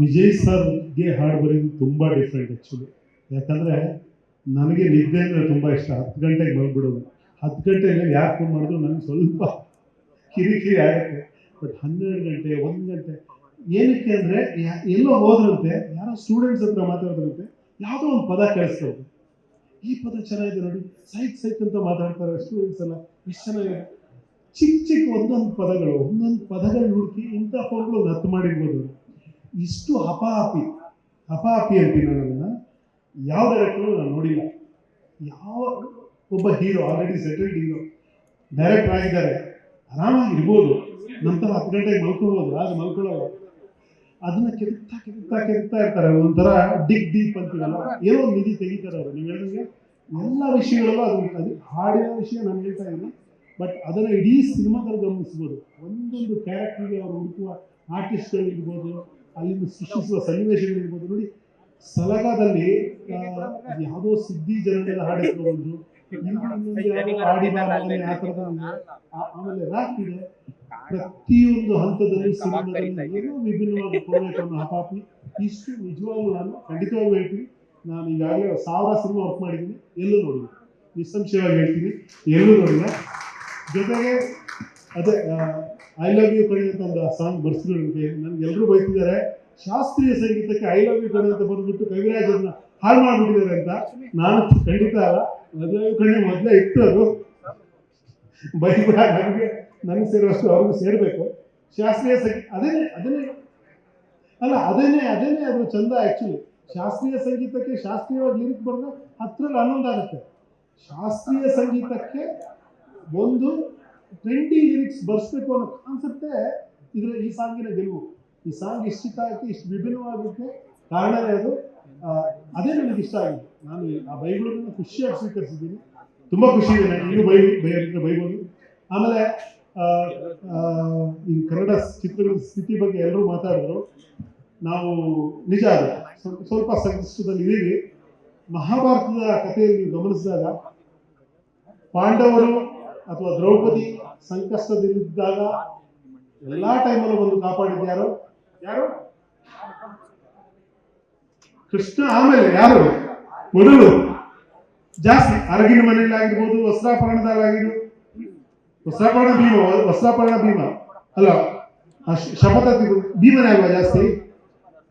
ವಿಜಯ್ ಸರ್ಗೆ ಹಾಡು ಬರೆಯೋದು ತುಂಬ ಡಿಫ್ರೆಂಟ್ ಆ್ಯಕ್ಚುಲಿ ಯಾಕಂದರೆ ನನಗೆ ನಿದ್ದೆ ಅಂದರೆ ತುಂಬ ಇಷ್ಟ. ಹತ್ತು ಗಂಟೆಗೆ ಬಂದ್ಬಿಡೋದು. ಹತ್ತು ಗಂಟೆಗೆ ಯಾಕೆ ಫೋನ್ ಮಾಡಿದ್ರು ನನಗೆ ಸ್ವಲ್ಪ ಕಿರಿಕಿರಿ ಆಗುತ್ತೆ. ಬಟ್ ಹನ್ನೆರಡು ಗಂಟೆ, ಒಂದು ಗಂಟೆ, ಏನಕ್ಕೆ ಅಂದರೆ ಎಲ್ಲೋ ಹೋದ್ರಂತೆ, ಯಾರೋ ಸ್ಟೂಡೆಂಟ್ಸ್ ಹತ್ರ ಮಾತಾಡಿದ್ರಂತೆ ಯಾವುದೋ ಒಂದು ಪದ ಕೇಳಿಸ್ತಾರೆ ಈ ಪದ ಚೆನ್ನಾಗಿದೆ ನೋಡಿ. ಸೈಕ್ ಸೈಕ್ ಅಂತ ಮಾತಾಡ್ತಾರೆ ಸ್ಟೂಡೆಂಟ್ಸ್ ಎಲ್ಲ. ಎಷ್ಟು ಚೆನ್ನಾಗಿದೆ. ಚಿಕ್ಕ ಚಿಕ್ಕ ಒಂದೊಂದು ಪದಗಳು ಒಂದೊಂದು ಪದಗಳು ಹುಡುಕಿ ಇಂಥ ಫೋನ್ಗಳು ಹತ್ತು ಮಾಡಿರ್ಬೋದು. ಇಷ್ಟು ಹಪಾಹಪಿ ಹಪಾಹಪಿ ಅಂತೀನಿ ನಾನು ಅದನ್ನು ಯಾವ ಡೈರೆಕ್ಟ್ರು ನಾನು ನೋಡಿಲ್ಲ. ಯಾವ ಒಬ್ಬ hero already settled hero director ಆಗಿದ್ದಾರೆ, ಆರಾಮಾಗಿ ಇರ್ಬೋದು. ನಂತರ ಹತ್ತು ಗಂಟೆಗೆ ಮಲ್ಕೊಳ್ಬೋದು ಆಗ ಮಲ್ಕೊಳ್ಳೋಲ್ಲ ಅದನ್ನ ಕೆದಕ್ತಾ ಕೆದಕ್ತಾ ಕೆದಕ್ತಾ ಇರ್ತಾರೆ, ಒಂಥರ ಡಿಗ್ ಡೀಪ್ ಅಂತೀವಲ್ಲ ಏನೋ ಒಂದು ನಿಧಿ ತೆಗಿತಾರೆ ಅವರು. ನೀವು ಹೇಳಿದಂಗೆ ಎಲ್ಲ ವಿಷಯಗಳಲ್ಲೂ ಅದು ಅದು ಹಾಡಿನ ವಿಷಯ ನಾನು ಹೇಳ್ತಾ ಇಲ್ಲ. ಬಟ್ ಅದನ್ನು ಇಡೀ ಸಿನಿಮಾದಲ್ಲಿ ಗಮನಿಸ್ಬೋದು. ಒಂದೊಂದು ಕ್ಯಾರೆಕ್ಟರ್ಗೆ ಅವರು ಹುಡುಕುವ ಆರ್ಟಿಸ್ಟ್ಗಳಿರ್ಬೋದು ಅಲ್ಲಿಂದ ಸೃಷ್ಟಿಸುವ ಸನ್ನಿವೇಶಗಳಿರ್ಬೋದು ನೋಡಿ ಸಲಗಾದಲ್ಲಿ ಯಾವುದೋ ಸಿದ್ಧಿ ಜನರೆಲ್ಲ ಹಾಡಿದ್ರು ಒಂದು ಆಮೇಲೆ ರಾಕ್ ಇದೆ ಪ್ರತಿಯೊಂದು ಹಂತದಲ್ಲಿ ಸಿನಿಮಾದಲ್ಲಿ ಏನೋ ವಿಭಿನ್ನವಾಗಿ ಕೊಡಬೇಕು ಹಾಕಿ ಹಪಾಪಿ. ಇಷ್ಟು ನಿಜವಾಗ್ಲೂ ನಾನು ಖಂಡಿತವಾಗ್ಲೂ ಹೇಳ್ತೀನಿ. ನಾನು ಈಗಾಗಲೇ ಸಾವಿರ ಸಿನಿಮಾ ವರ್ಕ್ ಮಾಡಿದ್ದೀನಿ. ಎಲ್ಲೂ ನೋಡಿಲ್ಲ. ನಿಸ್ಸಂಶಯವಾಗಿ ಹೇಳ್ತೀನಿ. ಎಲ್ಲೂ ನೋಡಿಲ್ಲ. ಜೊತೆಗೆ ಅದೇ ಐ ಲವ್ ಯು ಕಡೆ ಅಂತ ಒಂದು ಸಾಂಗ್ ಬರ್ಸಿದ್ರು ನನಗೆ. ನನ್ಗೆ ಎಲ್ಲರೂ ಬೈತಿದ್ದಾರೆ. ಶಾಸ್ತ್ರೀಯ ಸಂಗೀತಕ್ಕೆ ಐ ಲವ್ ಯು ಕಡೆ ಅಂತ ಬಂದ್ಬಿಟ್ಟು ಕವಿರಾಜ್ ಅದನ್ನ ಹಾಳು ಮಾಡ್ಬಿಟ್ಟಿದ್ದಾರೆ ಅಂತ. ನಾನು ಖಂಡಿತ ಅಲ್ಲ. ಯು ಕಡೆ ಮೊದಲೇ ಇತ್ತು ಅದು. ಬೈಬಿಡ ನನಗೆ ನನಗೆ ಸೇರುವಷ್ಟು ಅವ್ರಿಗೂ ಸೇರಬೇಕು. ಶಾಸ್ತ್ರೀಯ ಸಂಗೀತ, ಅದೇನೇ ಅದನ್ನೇ ಅಲ್ಲ, ಅದೇನೇ ಅದೇನೇ ಅದು ಚಂದ ಆ್ಯಕ್ಚುಲಿ ಶಾಸ್ತ್ರೀಯ ಸಂಗೀತಕ್ಕೆ ಶಾಸ್ತ್ರೀಯವಾಗಿ ಲಿರಿಕ್ ಬರೆದ್ರೆ ಹತ್ತರಲ್ಲಿ ಆಗುತ್ತೆ ಶಾಸ್ತ್ರೀಯ ಸಂಗೀತಕ್ಕೆ ಒಂದು ಟ್ರೆಂಡಿ ಲಿರಿಕ್ಸ್ ಬರ್ಸ್ಬೇಕು ಅನ್ನೋ ಕಾನ್ಸೆಪ್ಟೇ ಇದರ ಈ ಸಾಂಗಿನ ಗೆಲುವು ಈ ಸಾಂಗ್ ಇಷ್ಟ ಆಗಿ ಇಷ್ಟು ವಿಭಿನ್ನವಾಗುತ್ತೆ ಕಾರಣವೇ ಅದು. ಅದೇ ನನಗೆ ಇಷ್ಟ ಆಗಿದೆ. ನಾನು ಆ ಬೈಗಳನ್ನು ಖುಷಿಯಾಗಿ ಸ್ವೀಕರಿಸಿದ್ದೀನಿ. ತುಂಬ ಖುಷಿ ಇದೆ ನಾನು ಬೈ ಬೈಬೋದು. ಆಮೇಲೆ ಈ ಕನ್ನಡ ಚಿತ್ರಗಳ ಸ್ಥಿತಿ ಬಗ್ಗೆ ಎಲ್ಲರೂ ಮಾತಾಡಿದ್ರು. ನಾವು ನಿಜ ಅದು. ಸ್ವಲ್ಪ- ಸಂಕಷ್ಟದಲ್ಲಿ ಇದ್ದೀವಿ. ಮಹಾಭಾರತದ ಕಥೆಯಲ್ಲಿ ಗಮನಿಸಿದಾಗ ಪಾಂಡವರು ಅಥವಾ ದ್ರೌಪದಿ ಸಂಕಷ್ಟದಲ್ಲಿದ್ದಾಗ ಎಲ್ಲಾ ಟೈಮಲ್ಲೂ ಬಂದು ಕಾಪಾಡಿದ್ದು ಯಾರು? ಯಾರು? ಕೃಷ್ಣ ಆಮೇಲೆ ಯಾರು? ಮೊದಲು ಜಾಸ್ತಿ ಅರಗಿನ ಮನೆಯಲ್ಲಿ ಆಗಿರ್ಬೋದು, ವಸ್ತ್ರಾಪರಣದಲ್ಲಾಗಿರ್ಬೋದು. ವಸ್ತ್ರಾಪರಣ ಭೀಮ ವಸ್ತ್ರಾಪರಣ ಭೀಮ. ಅಲ್ಲ ಶಪಥ ಭೀಮನೇ ಅಲ್ವಾ ಜಾಸ್ತಿ?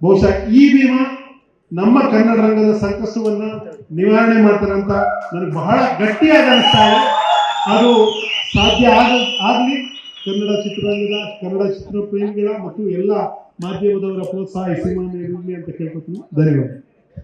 ಬಹುಶಃ ಈ ಭೀಮ ನಮ್ಮ ಕನ್ನಡ ರಂಗದ ಸಂಕಷ್ಟವನ್ನ ನಿವಾರಣೆ ಮಾಡ್ತಾರಂತ ನನಗೆ ಬಹಳ ಗಟ್ಟಿಯಾದ ಅನಿಸ್ತಾ ಇದೆ. ಅದು ಸಾಧ್ಯ ಆಗ ಆಗಲಿ. ಕನ್ನಡ ಚಿತ್ರರಂಗದ, ಕನ್ನಡ ಚಿತ್ರ ಪ್ರೇಮಿಗಳ ಮತ್ತು ಎಲ್ಲ ಮಾಧ್ಯಮದವರ ಪ್ರೋತ್ಸಾಹ ಸಿನಿಮಾ ಇರಲಿ ಅಂತ ಕೇಳ್ಕೊತೀನಿ. ಧನ್ಯವಾದ